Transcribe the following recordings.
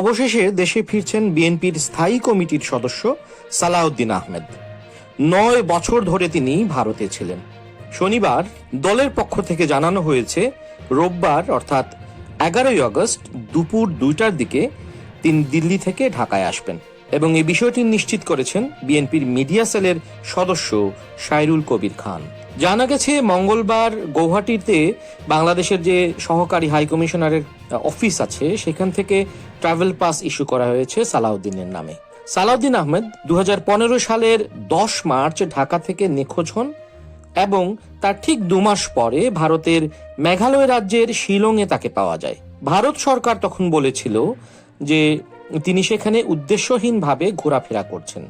অবশেষে দেশে ফিরছেন বিএনপির স্থায়ী কমিটির সদস্য সালাউদ্দিন আহমেদ। নয় বছর ধরে তিনি ভারতে ছিলেন। শনিবার দলের পক্ষ থেকে জানানো হয়েছে, রোববার অর্থাৎ এগারোই আগস্ট দুপুর দুইটার দিকে তিনি দিল্লি থেকে ঢাকায় আসবেন এবং এই বিষয়টি নিশ্চিত করেছেন বিএনপির মিডিয়া সেলের সদস্য সাইরুল কবির খান। জানা গেছে, মঙ্গলবার গৌহাটিতে বাংলাদেশের যে সহকারী হাই কমিশনারের অফিস আছে, সেখান থেকে ট্রাভেল পাস ইস্যু করা হয়েছে সালাউদ্দিনের নামে। সালাউদ্দিন আহমেদ দু হাজার পনেরো সালের দশ মার্চ ঢাকা থেকে নিখোঁজ হন এবং তার ঠিক দু মাস পরে ভারতের মেঘালয় রাজ্যের শিলংয়ে তাকে পাওয়া যায়। ভারত সরকার তখন বলেছিল যে তিনি সেখানে উদ্দেশ্যহীনভাবে ঘোরাফেরা করছেন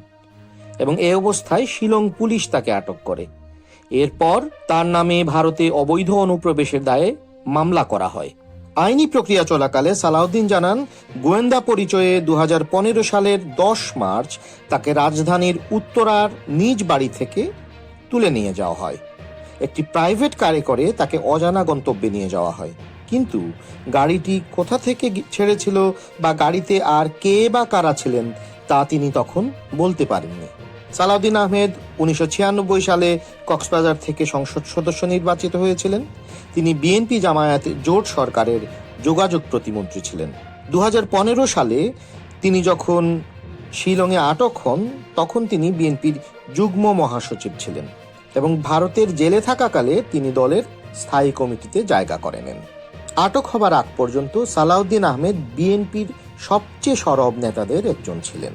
এবং এ অবস্থায় শিলং পুলিশ তাকে আটক করে। এরপর তার নামে ভারতে অবৈধ অনুপ্রবেশের দায়ে মামলা করা হয়। আইনি প্রক্রিয়া চলাকালে সালাউদ্দিন জানান, গোয়েন্দা পরিচয়ে দু হাজার পনেরো সালের দশ মার্চ তাকে রাজধানীর উত্তরার নিজ বাড়ি থেকে তুলে নিয়ে যাওয়া হয়। একটি প্রাইভেট কারে করে তাকে অজানা গন্তব্যে নিয়ে যাওয়া হয়। কিন্তু গাড়িটি কোথা থেকে ছেড়েছিল বা গাড়িতে আর কে বা কারা ছিলেন তা তিনি তখন বলতে পারেননি। সালাউদ্দিন আহমেদ উনিশশো ছিয়ানব্বই সালে কক্সবাজার থেকে সংসদ সদস্য নির্বাচিত হয়েছিলেন। তিনি বিএনপি জামায়াত জোট সরকারের যোগাযোগ প্রতিমন্ত্রী ছিলেন। দু হাজার পনেরো সালে তিনি যখন শিলংয়ে আটক হন, তখন তিনি বিএনপির যুগ্ম মহাসচিব ছিলেন এবং ভারতের জেলে থাকাকালে তিনি দলের স্থায়ী কমিটিতে জায়গা করে নেন। আটক হবার আগ পর্যন্ত সালাউদ্দিন আহমেদ বিএনপির সবচেয়ে সরব নেতাদের একজন ছিলেন।